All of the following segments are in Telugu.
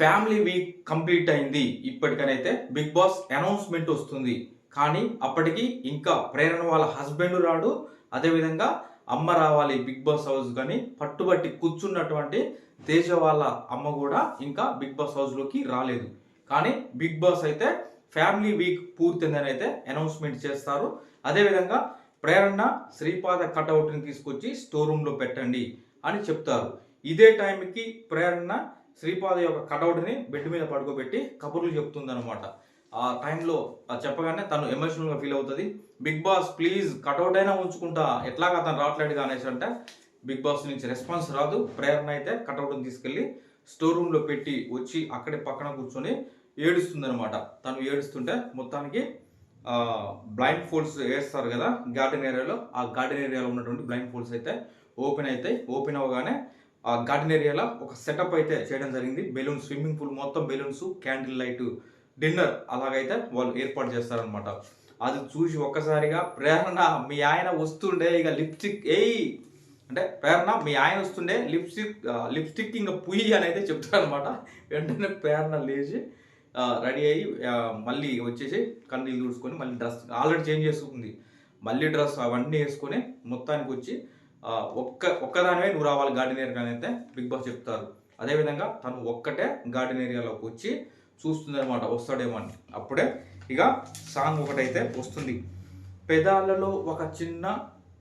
ఫ్యామిలీ వీక్ కంప్లీట్ అయింది. ఇప్పటికనైతే బిగ్ బాస్ అనౌన్స్మెంట్ వస్తుంది. కానీ అప్పటికి ఇంకా ప్రేరణ వాళ్ళ హస్బెండ్ రాడు. అదేవిధంగా అమ్మ రావాలి బిగ్ బాస్ హౌస్ కానీ పట్టుబట్టి కూర్చున్నటువంటి తేజ వాళ్ళ అమ్మ కూడా ఇంకా బిగ్ బాస్ హౌస్లోకి రాలేదు. కానీ బిగ్ బాస్ అయితే ఫ్యామిలీ వీక్ పూర్తిందని అయితే అనౌన్స్మెంట్ చేస్తారు. అదేవిధంగా ప్రేరణ శ్రీపాద కటౌట్ని తీసుకొచ్చి స్టోర్ రూమ్లో పెట్టండి అని చెప్తారు. ఇదే టైంకి ప్రేరణ శ్రీపాద యొక్క కటౌట్ని బెడ్ మీద పడుకోబెట్టి కబుర్లు చెప్తుందన్నమాట. ఆ టైంలో చెప్పగానే తను ఎమోషనల్గా ఫీల్ అవుతుంది. బిగ్ బాస్ ప్లీజ్ కటౌట్ అయినా ఉంచుకుంటా. ఎట్లాగా తను రావట్లేదు అనేసి అంటే బిగ్ బాస్ నుంచి రెస్పాన్స్ రాదు. ప్రేరణ అయితే కటౌట్ని తీసుకెళ్ళి స్టోర్ రూమ్లో పెట్టి వచ్చి అక్కడే పక్కన కూర్చొని ఏడుస్తుందనమాట తను ఏడుస్తుంటే మొత్తానికి బ్లైండ్ ఫోల్డ్స్ వేస్తారు కదా గార్డెన్ ఏరియాలో. ఆ గార్డెన్ ఏరియాలో ఉన్నటువంటి బ్లైండ్ ఫోల్డ్స్ అయితే ఓపెన్ అవుతాయి. ఓపెన్ అవ్వగానే గార్డెన్ ఏరియాలో ఒక సెటప్ అయితే చేయడం జరిగింది. బెలూన్స్ స్విమ్మింగ్ పూల్ మొత్తం బెలూన్స్ క్యాండిల్ లైట్ డిన్నర్ అలాగైతే వాళ్ళు ఏర్పాటు చేస్తారనమాట అది చూసి ఒక్కసారిగా ప్రేరణ మీ ఆయన వస్తుండే ఇక లిప్స్టిక్ ఏయ్! అంటే ప్రేరణ మీ ఆయన వస్తుండే లిప్స్టిక్ లిప్స్టిక్ ఇంకా పుయ్యి అని అయితే చెప్తారనమాట వెంటనే ప్రేరణ లేచి రెడీ అయ్యి మళ్ళీ వచ్చేసి కన్నీళ్ళు చూసుకొని మళ్ళీ డ్రెస్ ఆల్రెడీ చేంజ్ చేసుకుంది. మళ్ళీ డ్రెస్ అవన్నీ వేసుకొని మొత్తానికి వచ్చి ఒక్క ఒక్కదానివే నువ్వు రావాలి గార్డెన్ ఏరియా అయితే బిగ్ బాస్ చెప్తారు. అదేవిధంగా తను ఒక్కటే గార్డెన్ ఏరియాలోకి వచ్చి చూస్తుందనమాట వస్తాడేమో అని. అప్పుడే ఇక సాంగ్ ఒకటైతే వస్తుంది. పెదాలలో ఒక చిన్న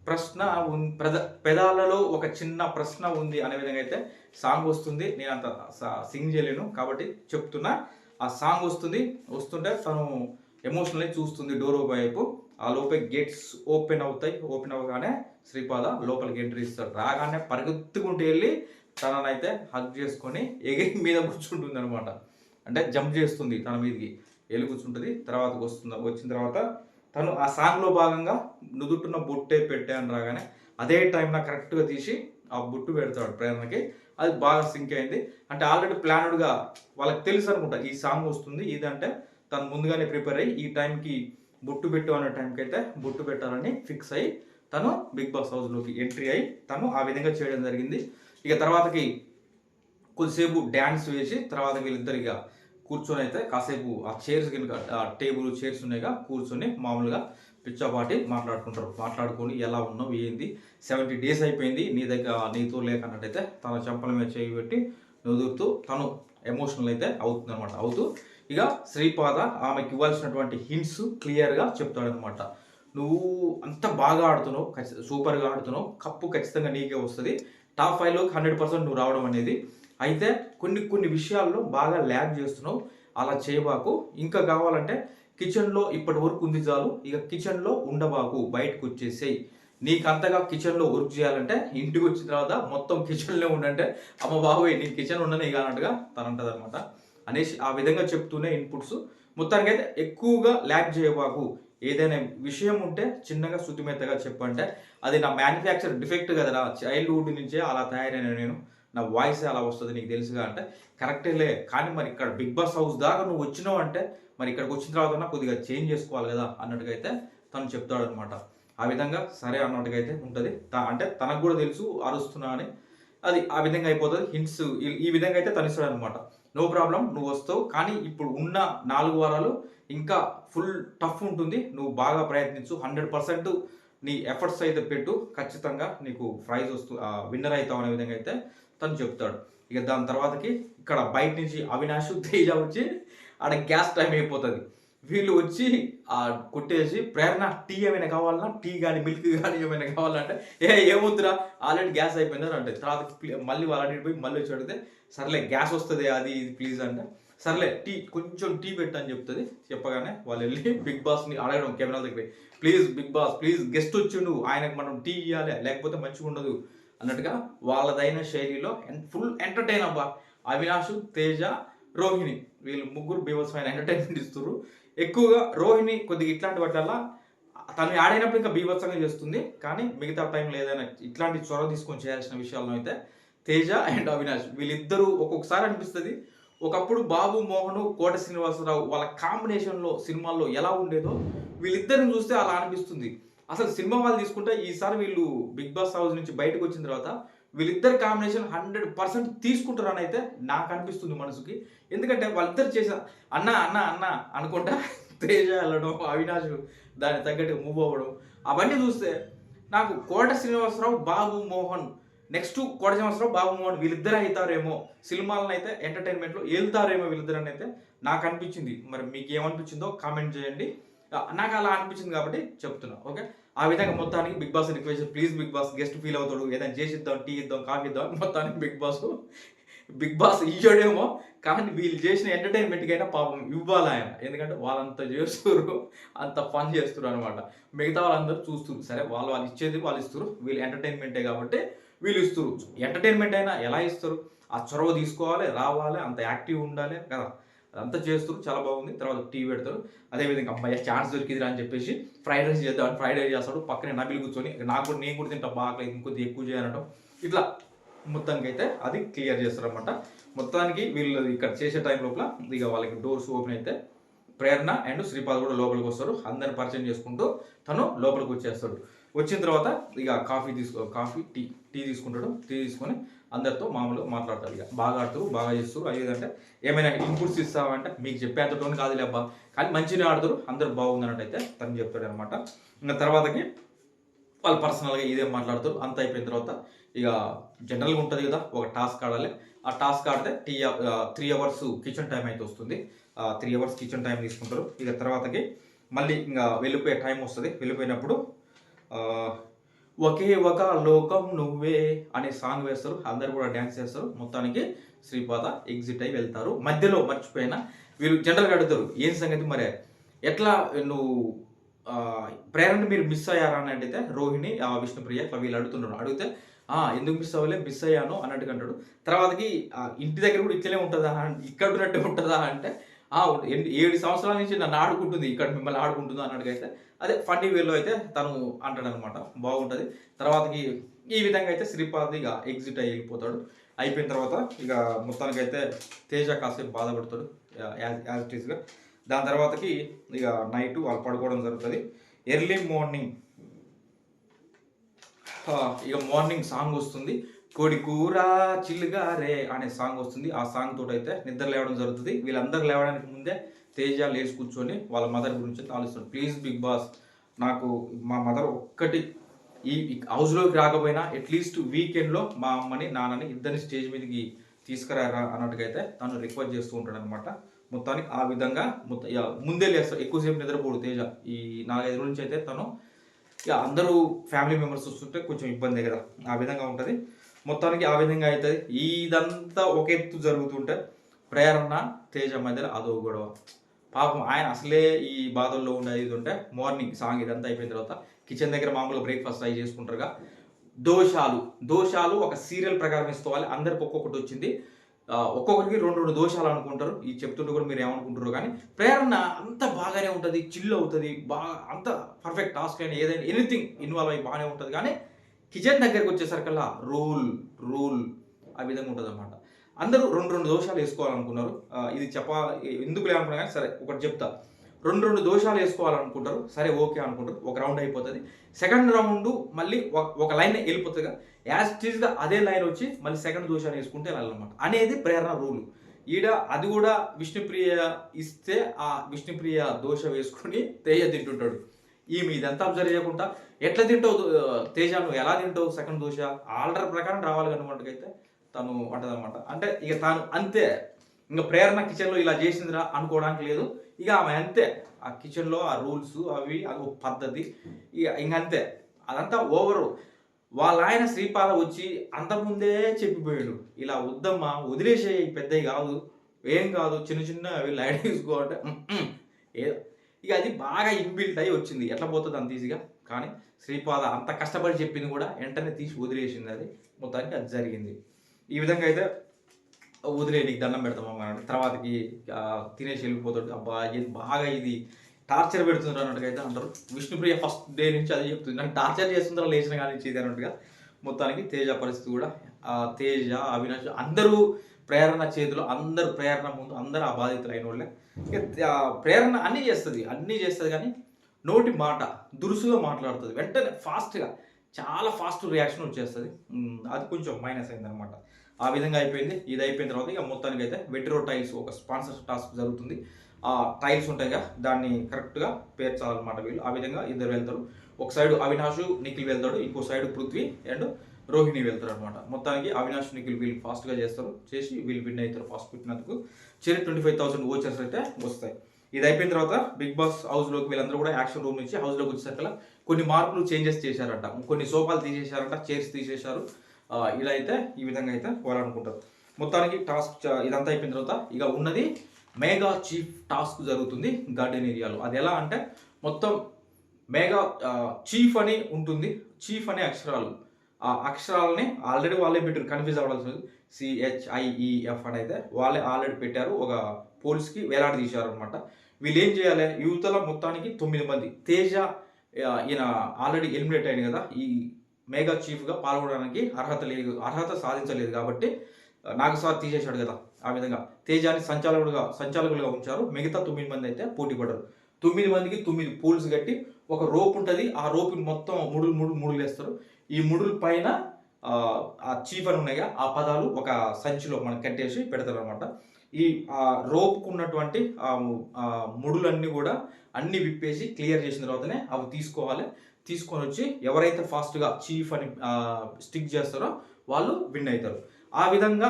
ప్రశ్న ఉన్- పెద పెదాలలో ఒక చిన్న ప్రశ్న ఉంది అనే విధంగా అయితే సాంగ్ వస్తుంది. నేను అంత సింగ్ చేయలేను కాబట్టి చెప్తున్నా. ఆ సాంగ్ వస్తుంది. వస్తుంటే తను ఎమోషనల్లీ చూస్తుంది డోర్ వైపు. ఆ లోపే గేట్స్ ఓపెన్ అవుతాయి. ఓపెన్ అవ్వగానే శ్రీపాద లోపలికి ఎంట్రీ ఇస్తాడు. రాగానే పరిగెత్తుకుంటూ వెళ్ళి తననైతే హగ్ చేసుకొని ఎగిరి మీద కూర్చుంటుంది అనమాట అంటే జంప్ చేస్తుంది తన మీదకి. వెళ్ళి కూర్చుంటుంది. తర్వాత వస్తుంది వచ్చిన తర్వాత తను ఆ సాంగ్లో భాగంగా నుదుట్టున్న బొట్టే పెట్టే అని రాగానే అదే టైంలో కరెక్ట్గా తీసి ఆ బొట్టు పెడతాడు ప్రేరణకి. అది బాగా సింక్ అయింది. అంటే ఆల్రెడీ ప్లానెడ్గా వాళ్ళకి తెలుసు అనుకుంటా ఈ సాంగ్ వస్తుంది ఇదంటే తను ముందుగానే ప్రిపేర్ అయ్యి ఈ టైంకి బొట్టు పెట్టు అనే టైంకి అయితే బొట్టు పెట్టాలని ఫిక్స్ అయ్యి తను బిగ్ బాస్ హౌస్లోకి ఎంట్రీ అయ్యి తను ఆ విధంగా చేయడం జరిగింది. ఇక తర్వాతకి కొద్దిసేపు డ్యాన్స్ వేసి తర్వాత వీళ్ళిద్దరిగా కూర్చొని అయితే కాసేపు ఆ చైర్స్ కనుక ఆ టేబుల్ చైర్స్ ఉన్నాయిగా కూర్చొని మామూలుగా పిచ్చాపాటి మాట్లాడుకుంటారు. మాట్లాడుకొని ఎలా ఉన్నావు ఏంది? సెవెంటీ డేస్ అయిపోయింది నీ దగ్గర నీతో లేకన్నట్టయితే తన చెంపల మీద చేయి పెట్టి నుదురుతూ తను ఎమోషనల్ అయితే అవుతుంది అనమాట అవుతూ ఇక శ్రీపాద ఆమెకి ఇవ్వాల్సినటువంటి హింట్స్ క్లియర్గా చెప్తాడనమాట నువ్వు అంత బాగా ఆడుతున్నావు ఖచ్చి- సూపర్గా ఆడుతున్నావు కప్పు ఖచ్చితంగా నీకే వస్తుంది. టాప్ ఫైవ్లోకి హండ్రెడ్ పర్సెంట్ నువ్వు రావడం అనేది. అయితే కొన్ని కొన్ని విషయాల్లో బాగా ల్యాగ్ చేస్తున్నావు అలా చేయబాకు. ఇంకా కావాలంటే కిచెన్లో ఇప్పటి వరకు ఉంది చాలు. ఇక కిచెన్లో ఉండబాకు బయటకు వచ్చేసేయి. నీకు అంతగా కిచెన్లో వర్క్ చేయాలంటే ఇంటికి వచ్చిన తర్వాత మొత్తం కిచెన్లో ఉండంటే అమ్మ బాబోయ్ నీ కిచెన్ ఉండని ఇక అన్నట్టుగా తనంటది అనమాట అనేసి ఆ విధంగా చెప్తూనే ఇన్పుట్స్ మొత్తానికైతే ఎక్కువగా ల్యాక్ చేయబాకు. ఏదైనా విషయం ఉంటే చిన్నగా శుద్ధిమెత్తగా చెప్పంటే అది నా మ్యానుఫ్యాక్చర్ డిఫెక్ట్ కదరా చైల్డ్హుడ్ నుంచే అలా తయారైన నేను. నా వాయిస్ అలా వస్తుంది నీకు తెలుసుగా అంటే కరెక్టేలే కానీ మరి ఇక్కడ బిగ్ బాస్ హౌస్ దాకా నువ్వు వచ్చినావు అంటే మరి ఇక్కడికి వచ్చిన తర్వాత కొద్దిగా చేంజ్ చేసుకోవాలి కదా అన్నట్టుగా అయితే తను చెప్తాడు అనమాట ఆ విధంగా సరే అన్నట్టుగా అయితే ఉంటుంది అంటే తనకు కూడా తెలుసు అరుస్తున్నా అని. అది ఆ విధంగా అయిపోతుంది. హింట్స్ ఈ విధంగా అయితే తనిస్తాడు అనమాట నో ప్రాబ్లం నువ్వు వస్తావు. కానీ ఇప్పుడు ఉన్న నాలుగు వారాలు ఇంకా ఫుల్ టఫ్ ఉంటుంది. నువ్వు బాగా ప్రయత్నించు. హండ్రెడ్ పర్సెంట్ నీ ఎఫర్ట్స్ అయితే పెట్టు. ఖచ్చితంగా నీకు ప్రైజ్ వస్తూ విన్నర్ అవుతావు అనే విధంగా అయితే తను చెప్తాడు. ఇక దాని తర్వాతకి ఇక్కడ బయట నుంచి అవినాష్ తేజ వచ్చి ఆడ గ్యాస్ టైం అయిపోతుంది. వీళ్ళు వచ్చి ఆ కొట్టేసి ప్రేరణ టీ ఏమైనా కావాలన్నా టీ కానీ మిల్క్ కానీ ఏమైనా కావాలంటే ఏ ఏమొద్దురా ఆల్రెడీ గ్యాస్ అయిపోయిందని అంటే తర్వాత మళ్ళీ వాళ్ళ పోయి మళ్ళీ వచ్చి అడిగితే సర్లే గ్యాస్ వస్తుంది అది ఇది ప్లీజ్ అంటే సర్లే టీ కొంచెం టీ పెట్టని చెప్తుంది. చెప్పగానే వాళ్ళు వెళ్ళి బిగ్ బాస్ని అడగడం కెమెరా దగ్గర please Big Boss please guest వచ్చిండు ఆయనకు మనం టీ ఇవ్వాలి లేకపోతే మంచిగా ఉండదు. అన్నట్టుగా వాళ్ళదైన శైలిలో ఫుల్ ఎంటర్టైన్ అబ్బా. అవినాష్ తేజ రోహిణి వీళ్ళు ముగ్గురు బీభత్సమైన ఎంటర్టైన్మెంట్ ఇస్తున్నారు ఎక్కువగా రోహిణి కొద్దిగా ఇట్లాంటి వాటిల్లో తను ఆడైనప్పుడు ఇంకా బీభత్సంగా చేస్తుంది. కానీ మిగతా టైంలో ఏదైనా ఇట్లాంటి చొరవ తీసుకొని చేయాల్సిన విషయాల్లో అయితే తేజ అండ్ అవినాష్ వీళ్ళిద్దరూ ఒక్కొక్కసారి అనిపిస్తుంది. ఒకప్పుడు బాబు మోహన్ కోట శ్రీనివాసరావు వాళ్ళ కాంబినేషన్లో సినిమాల్లో ఎలా ఉండేదో వీళ్ళిద్దరిని చూస్తే అలా అనిపిస్తుంది. అసలు సినిమా వాళ్ళు తీసుకుంటే ఈసారి వీళ్ళు బిగ్ బాస్ హౌస్ నుంచి బయటకు వచ్చిన తర్వాత వీళ్ళిద్దరు కాంబినేషన్ హండ్రెడ్ పర్సెంట్ తీసుకుంటారని అయితే నాకు అనిపిస్తుంది మనసుకి. ఎందుకంటే వాళ్ళిద్దరు చేసిన అన్న అన్న అన్న అనుకుంటా తేజ వెళ్ళడం అవినాష్ దానికి తగ్గట్టు మూవ్ అవ్వడం అవన్నీ చూస్తే నాకు కోట శ్రీనివాసరావు బాబు మోహన్ నెక్స్ట్ కోట శ్రీనివాసరావు బాబు మోహన్ అవుతారేమో సినిమాలను అయితే ఎంటర్టైన్మెంట్లో వెళ్తారేమో వీళ్ళిద్దరని అయితే నాకు అనిపించింది. మరి మీకు ఏమనిపించిందో కామెంట్ చేయండి. నాకు అలా అనిపించింది కాబట్టి చెప్తున్నా ఓకే? ఆ విధంగా మొత్తానికి Big Boss request please Big Boss guest feel అవుతాడు. ఏదైనా చేసిద్దాం టీ ఇద్దాం కాఫీ ఇద్దాం మొత్తానికి బిగ్ బాస్ బిగ్ బాస్ ఇయ్యడేమో. కానీ వీళ్ళు చేసిన ఎంటర్టైన్మెంట్కి అయినా పాపం ఇవ్వాలి ఆయన. ఎందుకంటే వాళ్ళంత చేస్తారు అంత ఫన్ చేస్తారు అనమాట మిగతా వాళ్ళందరూ చూస్తున్నారు సరే వాళ్ళు వాళ్ళు ఇచ్చేది వాళ్ళు ఇస్తారు వీళ్ళు ఎంటర్టైన్మెంటే కాబట్టి వీళ్ళు ఇస్తారు. ఎంటర్టైన్మెంట్ అయినా ఎలా ఇస్తారు? ఆ చొరవ తీసుకోవాలి రావాలి అంత యాక్టివ్ ఉండాలి కదా. అదంతా చేస్తారు చాలా బాగుంది. తర్వాత టీవీ పెడతారు. అదేవిధంగా అమ్మాయి ఛాన్స్ దొరికిందిరా అని చెప్పేసి ఫ్రైడ్ రైస్ చేద్దాం ఫ్రైడ్ రైస్ చేస్తాడు. పక్కనే నబిల్ కూర్చొని నాకు కూడా నేను కూడా తింటా బాగా ఇంకొద్ది ఎక్కువ చేయనటం ఇట్లా మొత్తానికి అయితే అది క్లియర్ చేస్తారనమాట మొత్తానికి వీళ్ళు ఇక్కడ చేసే టైం లోపల ఇక వాళ్ళకి డోర్స్ ఓపెన్ అయితే ప్రేరణ అండ్ శ్రీపాద్ కూడా లోపలికి వస్తారు. అందరిని పరిచయం చేసుకుంటూ తను లోపలికి వచ్చేస్తాడు. వచ్చిన తర్వాత ఇక కాఫీ తీసుకో కాఫీ టీ టీ తీసుకుంటాడు. టీ తీసుకొని అందరితో మామూలుగా మాట్లాడతారు ఇక. బాగా ఆడుతారు బాగా చేస్తారు ఏదంటే ఏమైనా ఇన్పుట్స్ ఇస్తామంటే మీకు చెప్పేంత టోన్ కాదులే అబ్బా. కానీ మంచిగా ఆడతారు అందరు బాగుందన్నట్టు అయితే తను చెప్తాడు అనమాట ఇంకా తర్వాతకి వాళ్ళు పర్సనల్గా ఇదేం మాట్లాడతారు. అంత అయిపోయిన తర్వాత ఇక జనరల్గా ఉంటుంది కదా ఒక టాస్క్ ఆడాలి. ఆ టాస్క్ ఆడితే టీ త్రీ అవర్స్ కిచెన్ టైం అయితే వస్తుంది. త్రీ అవర్స్ కిచెన్ టైం తీసుకుంటారు. ఇక తర్వాతకి మళ్ళీ ఇంకా వెళ్ళిపోయే టైం వస్తుంది. వెళ్ళిపోయినప్పుడు ఒకే ఒక లోకం నువ్వే అనే సాంగ్ వేస్తారు. అందరు కూడా డ్యాన్స్ చేస్తారు. మొత్తానికి శ్రీపాద ఎగ్జిట్ అయి వెళ్తారు. మధ్యలో మర్చిపోయినా వీళ్ళు జనరల్గా అడుగుతారు ఏం సంగతి మరే? ఎట్లా నువ్వు ప్రేరణ మీరు మిస్ అయ్యారా? అని అడిగితే రోహిణి ఆ, విష్ణుప్రియ ఇట్లా వీళ్ళు అడుగుతున్నారు అడిగితే ఎందుకు మిస్ అవ్వలే? మిస్ అయ్యాను అన్నట్టుగా అంటాడు. తర్వాతకి ఇంటి దగ్గర కూడా ఇట్లనే ఉంటుందా? ఇక్కడ ఉన్నట్టు ఉంటుందా? అంటే ఏడు సంవత్సరాల నుంచి నన్ను ఆడుకుంటుంది ఇక్కడ మిమ్మల్ని ఆడుకుంటుంది అన్నట్టుగా అయితే అదే ఫన్నీ వేలో అయితే తను అంటాడు అనమాట బాగుంటుంది. తర్వాతకి ఈ విధంగా అయితే శ్రీపాద్ ఇక ఎగ్జిట్ అయ్యి వెళ్ళిపోతాడు అయిపోయిన తర్వాత ఇక మొత్తానికైతే అయితే తేజ కాసేపు బాధపడతాడు యాజ్ యాజ్ ఇట్ ఈస్గా దాని తర్వాతకి ఇక నైట్ వాళ్ళు పడుకోవడం జరుగుతుంది. ఎర్లీ మార్నింగ్ ఇక మార్నింగ్ సాంగ్ వస్తుంది. కోడి కూర చిల్లుగారే అనే సాంగ్ వస్తుంది. ఆ సాంగ్ తోటి అయితే నిద్ర లేవడం జరుగుతుంది. వీళ్ళందరూ లేవడానికి ముందే తేజ లేచి కూర్చొని వాళ్ళ మదర్ గురించి ఆలోచిస్తాడు ప్లీజ్ బిగ్ బాస్ నాకు మా మదర్ ఒక్కటి ఈ హౌస్లోకి రాకపోయినా అట్లీస్ట్ వీకెండ్లో మా అమ్మని నాన్నని ఇద్దరిని స్టేజ్ మీదకి తీసుకురారా అన్నట్టుగా అయితే తను రిక్వెస్ట్ చేస్తూ ఉంటాడు అనమాట మొత్తానికి ఆ విధంగా మొత్తం ఇక ముందే లేస్తాడు ఎక్కువసేపు నిద్రపోడు తేజ. ఈ నాలుగైదు రోజుల నుంచి అయితే తను ఇక అందరూ ఫ్యామిలీ మెంబర్స్ వస్తుంటే కొంచెం ఇబ్బంది కదా. ఆ విధంగా ఉంటుంది. మొత్తానికి ఆ విధంగా అవుతుంది. ఇదంతా ఒక ఎత్తు జరుగుతుంటే ప్రేరణ తేజ మధ్యలో అదో గొడవ. పాపం ఆయన అసలే ఈ బాధల్లో ఉండేది ఇది ఉంటే మార్నింగ్ సాంగ్ ఇదంతా అయిపోయిన తర్వాత కిచెన్ దగ్గర మామూలుగా బ్రేక్ఫాస్ట్ ట్రై చేసుకుంటారుగా. దోషాలు దోషాలు ఒక సీరియల్ ప్రకారం ఇసుకోవాలి అందరికి ఒక్కొక్కటి వచ్చింది. ఒక్కొక్కరికి రెండు రెండు దోషాలు అనుకుంటారు. ఈ చెప్తుంటే కూడా మీరు ఏమనుకుంటారు కానీ ప్రేరణ అంత బాగానే ఉంటుంది చిల్ అవుతుంది బాగా అంత పర్ఫెక్ట్ టాస్క్ అయినా ఏదైనా ఎనీథింగ్ ఇన్వాల్వ్ అయ్యి బాగానే ఉంటుంది. కానీ కిచెన్ దగ్గరికి వచ్చేసరికల్లా రూల్ రూల్ ఆ విధంగా ఉంటుంది అనమాట అందరూ రెండు రెండు దోషాలు వేసుకోవాలనుకున్నారు ఇది చెప్పాలి ఎందుకు అనుకున్నా కానీ సరే ఒకటి చెప్తా. రెండు రెండు దోషాలు వేసుకోవాలనుకుంటారు. సరే ఓకే అనుకుంటారు. ఒక రౌండ్ అయిపోతుంది. సెకండ్ రౌండ్ మళ్ళీ ఒక- ఒక లైన్ వెళ్ళిపోతుందిగా యాజ్ టీజ్గా అదే లైన్ వచ్చి మళ్ళీ సెకండ్ దోషాలు వేసుకుంటే వెళ్ళాలన్నమాట. అనేది ప్రేరణ రూల్. ఈడ అది కూడా విష్ణుప్రియ ఇస్తే ఆ విష్ణుప్రియ దోష వేసుకుని తేజ తింటుంటాడు. ఈమె ఇదంతా అబ్జర్వ్ చేయకుండా ఎట్లా తింటావు తేజ? నువ్వు ఎలా తింటావు సెకండ్ దోశ? ఆర్డర్ ప్రకారం రావాలి కనుమంటకైతే తను అంటదన్నమాట. అంటే ఇక తాను అంతే. ఇంకా ప్రేరణ కిచెన్లో ఇలా చేసిందిరా అనుకోవడానికి లేదు. ఇక ఆమె అంతే. ఆ కిచెన్లో ఆ రూల్స్ అవి అది ఒక పద్ధతి. ఇక ఇంక అంతే. అదంతా ఓవరు వాళ్ళ ఆయన శ్రీపాద వచ్చి అంతకుముందే చెప్పిపోయాడు. ఇలా వద్దమ్మా వదిలేసే పెద్దవి కాదు. ఏం కాదు చిన్న చిన్న అవి లైట్ తీసుకోవాలంటే ఏ ఇక అది బాగా ఇన్బిల్ట్ అయి వచ్చింది. ఎట్లా పోతుంది అంత ఈజీగా కానీ శ్రీపాద అంత కష్టపడి చెప్పింది కూడా వెంటనే తీసి వదిలేసింది అది. మొత్తానికి అది జరిగింది. ఈ విధంగా అయితే వదిలే నీకు దండం పెడతామమ్మా అంటే తర్వాతకి తినేసి వెళ్ళిపోతాడు. అబ్బా ఇది బాగా ఇది టార్చర్ పెడుతున్నారు అన్నట్టుగా అయితే అంటారు. విష్ణుప్రియ ఫస్ట్ డే నుంచి అదే చెప్తుంది. నాకు టార్చర్ చేస్తుంటారు లేచిన కానీ నుంచి ఇది అన్నట్టుగా. మొత్తానికి తేజ పరిస్థితి కూడా తేజ అవినాష్ అందరూ ప్రేరణ చేతిలో అందరు ప్రేరణ ముందు అందరూ ఆ బాధితులు అయిన వాళ్ళే. ప్రేరణ అన్నీ చేస్తుంది. అన్నీ చేస్తుంది కానీ నోటి మాట దురుసుగా మాట్లాడుతుంది. వెంటనే ఫాస్ట్గా చాలా ఫాస్ట్ రియాక్షన్ వచ్చేస్తుంది. అది కొంచెం మైనస్ అయిందనమాట. ఆ విధంగా అయిపోయింది. ఇది అయిపోయిన తర్వాత ఇక మొత్తానికి అయితే వెట్రో టైల్స్ ఒక స్పాన్సర్ టాస్క్ జరుగుతుంది. ఆ టైల్స్ ఉంటాయిగా దాన్ని కరెక్ట్గా పేర్చాలన్నమాట వీళ్ళు. ఆ విధంగా ఇద్దరు వెళ్తారు. ఒక సైడ్ అవినాష్ నిఖిల్ వెళ్తాడు. ఇంకో సైడ్ పృథ్వీ అండ్ రోహిణి వెళ్తారు అనమాట మొత్తానికి అవినాష్ నిఖిల్ వీళ్ళు ఫాస్ట్గా చేస్తారు. చేసి వీళ్ళు విన్ అవుతారు ఫాస్ట్ పుట్టినందుకు. చెరి ట్వంటీ ఫైవ్ థౌసండ్ ఓచర్స్ అయితే వస్తాయి. ఇది అయిపోయిన తర్వాత బిగ్ బాస్ హౌస్లోకి వీళ్ళందరూ కూడా యాక్షన్ రూమ్ నుంచి హౌస్లోకి వచ్చేసరికి కొన్ని మార్పులు చేంజెస్ చేశారంట. కొన్ని సోఫాలు తీసేశారట చైర్స్ తీసేశారు. ఇలా అయితే ఈ విధంగా అయితే పోవాలనుకుంటారు మొత్తానికి టాస్క్ ఇదంతా అయిపోయిన తర్వాత ఇక ఉన్నది మేఘా చీఫ్ టాస్క్ జరుగుతుంది గార్డెన్ ఏరియాలో అది ఎలా అంటే మొత్తం మేఘా చీఫ్ అని ఉంటుంది. చీఫ్ అనే అక్షరాలు. ఆ అక్షరాలని ఆల్రెడీ వాళ్ళే పెట్టారు. కన్ఫ్యూజ్ అవ్వాల్సి సిహెచ్ఐఈఎఫ్ అని అయితే వాళ్ళే ఆల్రెడీ పెట్టారు. ఒక పోలీస్కి వేలాడ తీశారు అనమాట వీళ్ళు ఏం చేయాలి? యువతల మొత్తానికి తొమ్మిది మంది. తేజ ఈయన ఆల్రెడీ ఎలిమినేట్ అయింది కదా? ఈ మేఘా చీఫ్గా పాల్గొనడానికి అర్హత లేదు అర్హత సాధించలేదు కాబట్టి నాగసార్ తీసేశాడు కదా ఆ విధంగా. తేజాన్ని సంచాలకుడుగా సంచాలకులుగా ఉంచారు. మిగతా తొమ్మిది మంది అయితే పోటీ పడ్డారు. తొమ్మిది మందికి తొమ్మిది పోల్స్ కట్టి ఒక రోప్ ఉంటుంది. ఆ రోపు మొత్తం ముడులు ముడులు ముడులు వేస్తారు. ఈ ముడుల పైన ఆ, ఆ చీఫ్ అని ఉన్నాయిగా ఆ పదాలు ఒక సంచిలో మనం కట్టేసి పెడతారు అనమాట ఈ రోపుకున్నటువంటి రోప్కు ఉన్నటువంటి ముడులన్నీ కూడా అన్ని విప్పేసి క్లియర్ చేసిన తర్వాతనే అవి తీసుకోవాలి. తీసుకొని వచ్చి ఎవరైతే ఫాస్ట్గా చీఫ్ అని స్టిక్ చేస్తారో వాళ్ళు విన్ అవుతారు. ఆ విధంగా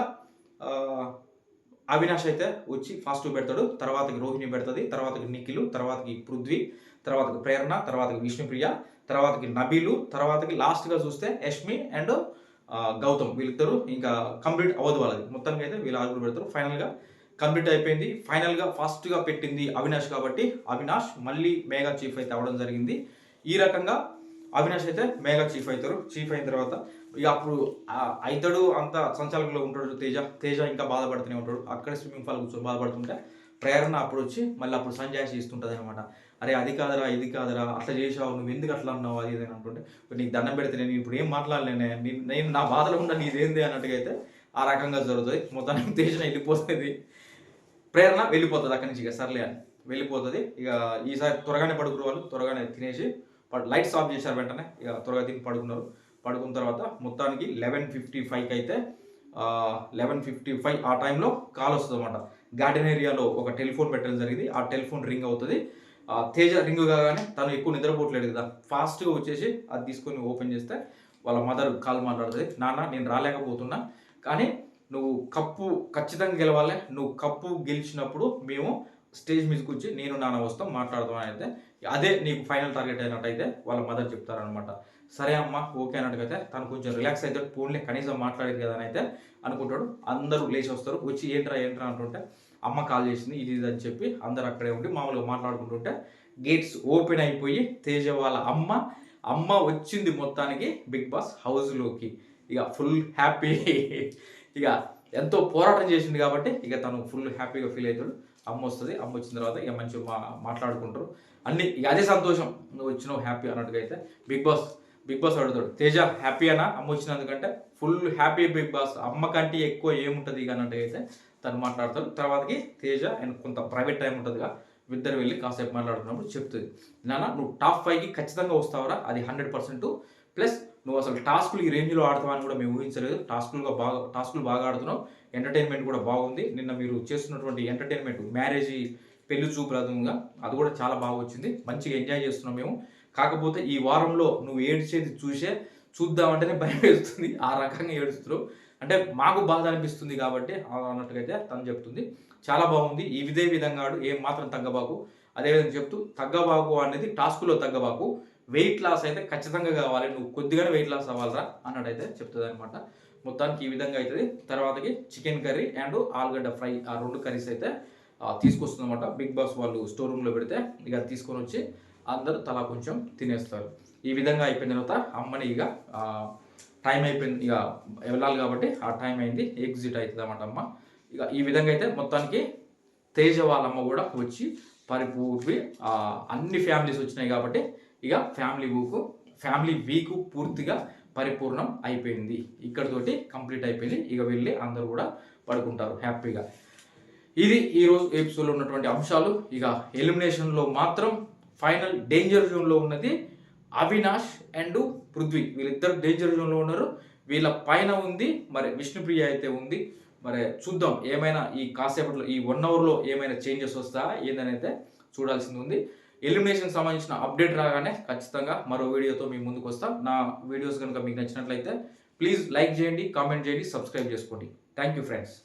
అవినాష్ అయితే వచ్చి ఫాస్ట్ పెడతాడు. తర్వాతకి రోహిణి పెడుతుంది తర్వాతకి నిఖిలు తర్వాతకి పృథ్వీ తర్వాతకి ప్రేరణ తర్వాతకి విష్ణుప్రియ తర్వాతకి నబీలు తర్వాతకి లాస్ట్గా చూస్తే యష్మి అండ్ గౌతమ్ వీళ్ళిద్దరు ఇంకా కంప్లీట్ అవ్వదు వాళ్ళది. మొత్తానికి అయితే వీళ్ళు ఆరుగురు పెడతారు. ఫైనల్గా కంప్లీట్ అయిపోయింది. ఫైనల్గా ఫాస్ట్గా పెట్టింది అవినాష్ కాబట్టి అవినాష్ మళ్ళీ మేఘా చీఫ్ అయితే అవ్వడం జరిగింది. ఈ రకంగా అవినాష్ అయితే మేఘా చీఫ్ అవుతారు. చీఫ్ అయిన తర్వాత ఇక అప్పుడు ఆ అవుతాడు అంత సంచాలకులో ఉంటాడు తేజ. తేజ ఇంకా బాధపడుతూనే ఉంటాడు. అక్కడ స్విమ్మింగ్ పూల్ కూర్చొని బాధపడుతుంటే ప్రేరణ అప్పుడు వచ్చి మళ్ళీ అప్పుడు సంజాయిషి ఇస్తుంటుంది అనమాట అరే అది కాదరా ఇది కాదరా అట్లా చేసావు నువ్వు ఎందుకు అట్లా అన్నావు అది ఇది అంటుంటే నీకు దండం పెడితే నేను ఇప్పుడు ఏం మాట్లాడలేనే? నేను నా బాధలో ఉన్న నీదేంది? అన్నట్టుగా అయితే ఆ రకంగా జరుగుతుంది. మొత్తానికి తేజన వెళ్ళిపోతుంది. ప్రేరణ వెళ్ళిపోతుంది అక్కడి నుంచి ఇక సర్లే అని. వెళ్ళిపోతుంది. ఇక ఈసారి త్వరగానే పడుకున్న వాళ్ళు త్వరగానే తినేసి లైట్స్ ఆఫ్ చేశారు వెంటనే. ఇక త్వరగా తిని పడుకున్నారు. పడుకున్న తర్వాత మొత్తానికి లెవెన్ ఫిఫ్టీ ఫైవ్కి అయితే లెవెన్ ఫిఫ్టీ ఫైవ్ ఆ టైంలో కాల్ వస్తుంది అనమాట గార్డెన్ ఏరియాలో ఒక టెలిఫోన్ పెట్టడం జరిగింది. ఆ టెలిఫోన్ రింగ్ అవుతుంది. ఆ తేజ రింగ్ కాగానే తను ఎక్కువ నిద్రపోవట్లేదు కదా. ఫాస్ట్గా వచ్చేసి అది తీసుకొని ఓపెన్ చేస్తే వాళ్ళ మదర్ కాల్ మాట్లాడుతుంది. నాన్న నేను రాలేకపోతున్నా. కానీ నువ్వు కప్పు ఖచ్చితంగా గెలవాలి. నువ్వు కప్పు గెలిచినప్పుడు మేము స్టేజ్ మీదకి వచ్చి నేను నాన్న వస్తాం మాట్లాడదాం అని అయితే అదే నీకు ఫైనల్ టార్గెట్ అయినట్టయితే వాళ్ళ మదర్ చెప్తారనమాట సరే అమ్మ ఓకే అన్నట్టుగైతే తను కొంచెం రిలాక్స్ అయితే ఫోన్లే కనీసం మాట్లాడేది కదా అని అయితే అనుకుంటాడు. అందరూ లేచి వస్తారు. వచ్చి ఏంట్రా ఏంట్రా అంటుంటే అమ్మ కాల్ చేసింది ఇది ఇది అని చెప్పి అందరు అక్కడే ఉండి మామూలుగా మాట్లాడుకుంటుంటే గేట్స్ ఓపెన్ అయిపోయి తేజ వాళ్ళ అమ్మ అమ్మ వచ్చింది మొత్తానికి బిగ్ బాస్ హౌస్లోకి. ఇక ఫుల్ హ్యాపీ. ఇక ఎంతో పోరాటం చేసింది కాబట్టి ఇక తను ఫుల్ హ్యాపీగా ఫీల్ అవుతాడు. అమ్మ వస్తుంది అమ్మ వచ్చిన తర్వాత ఇక మంచిగా మా మాట్లాడుకుంటారు. అన్ని ఇక అదే సంతోషం. నువ్వు వచ్చినావు హ్యాపీ అన్నట్టుగా అయితే బిగ్ బాస్ బిగ్ బాస్ అడుగుతాడు తేజ హ్యాపీ అనా? అమ్మ వచ్చినందుకంటే ఫుల్ హ్యాపీ బిగ్ బాస్. అమ్మ కంటే ఎక్కువ ఏముంటుంది ఇక అన్నట్టుగా అయితే తను మాట్లాడతాడు. తర్వాతకి తేజ అండ్ కొంత ప్రైవేట్ టైం ఉంటుందిగా. ఇద్దరు వెళ్ళి కాసేపు మాట్లాడుతున్నప్పుడు చెప్తుంది నాన్న నువ్వు టాప్ ఫైవ్కి ఖచ్చితంగా వస్తావురా. అది హండ్రెడ్ పర్సెంట్ ప్లస్ నువ్వు అసలు టాస్కులు ఈ రేంజ్లో ఆడతావని కూడా మేము ఊహించలేదు. టాస్కులుగా బాగా టాస్కులు బాగా ఆడుతున్నావు ఎంటర్టైన్మెంట్ కూడా బాగుంది. నిన్న మీరు చేస్తున్నటువంటి ఎంటర్టైన్మెంట్ మ్యారేజ్ పెళ్ళి చూపు రకంగా అది కూడా చాలా బాగా వచ్చింది. మంచిగా ఎంజాయ్ చేస్తున్నాం మేము. కాకపోతే ఈ వారంలో నువ్వు ఏడ్చేది చూసే చూద్దామంటేనే భయం వేస్తుంది. ఆ రకంగా ఏడుస్తున్నావు అంటే మాకు బాధ అనిపిస్తుంది కాబట్టి అన్నట్టుగా అన్నట్టుగైతే తను చెప్తుంది. చాలా బాగుంది. ఈ ఇదే విధంగా ఏం మాత్రం తగ్గబాకు. అదేవిధంగా చెప్తూ తగ్గబాకు అనేది టాస్కులో తగ్గబాకు. వెయిట్ లాస్ అయితే ఖచ్చితంగా కావాలి. నువ్వు కొద్దిగానే వెయిట్ లాస్ అవ్వాలరా అన్నట్టయితే చెప్తుంది అనమాట మొత్తానికి ఈ విధంగా అవుతుంది తర్వాతకి చికెన్ కర్రీ అండ్ ఆలుగడ్డ ఫ్రై ఆ రెండు కర్రీస్ అయితే తీసుకొస్తుంది అనమాట బిగ్ బాస్ వాళ్ళు స్టోర్ రూమ్లో పెడితే ఇక తీసుకొని వచ్చి అందరూ తలా కొంచెం తినేస్తారు. ఈ విధంగా అయిపోయిన తర్వాత అమ్మని ఇక టైం అయిపోయింది. ఇక వెళ్ళాలి కాబట్టి ఆ టైం అయింది. ఎగ్జిట్ అవుతుంది అన్నమాట అమ్మ. ఇక ఈ విధంగా అయితే మొత్తానికి తేజ వాళ్ళమ్మ కూడా వచ్చి పరిపూర్తి అన్ని ఫ్యామిలీస్ వచ్చినాయి కాబట్టి ఇక ఫ్యామిలీ వీక్ ఫ్యామిలీ వీక్ పూర్తిగా పరిపూర్ణం అయిపోయింది. ఇక్కడితోటి కంప్లీట్ అయిపోయింది. ఇక వెళ్ళి అందరూ కూడా పడుకుంటారు హ్యాపీగా. ఇది ఈరోజు ఎపిసోడ్లో ఉన్నటువంటి అంశాలు. ఇక ఎలిమినేషన్లో మాత్రం ఫైనల్ డేంజర్ జోన్లో ఉన్నది అవినాష్ అండ్ పృథ్వీ. వీళ్ళిద్దరు డేంజర్ జోన్లో ఉన్నారు. వీళ్ళ పైన ఉంది. మరి విష్ణుప్రియ అయితే ఉంది. మరి చూద్దాం ఏమైనా ఈ కాసేపట్లో ఈ వన్ అవర్లో ఏమైనా చేంజెస్ వస్తా ఏందనైతే చూడాల్సింది ఉంది. ఎలిమినేషన్ సంబంధించిన అప్డేట్ రాగానే ఖచ్చితంగా మరో వీడియోతో మీ ముందుకు వస్తాం. నా వీడియోస్ కనుక మీకు నచ్చినట్లయితే ప్లీజ్ లైక్ చేయండి కామెంట్ చేయండి సబ్స్క్రైబ్ చేసుకోండి. Thank you friends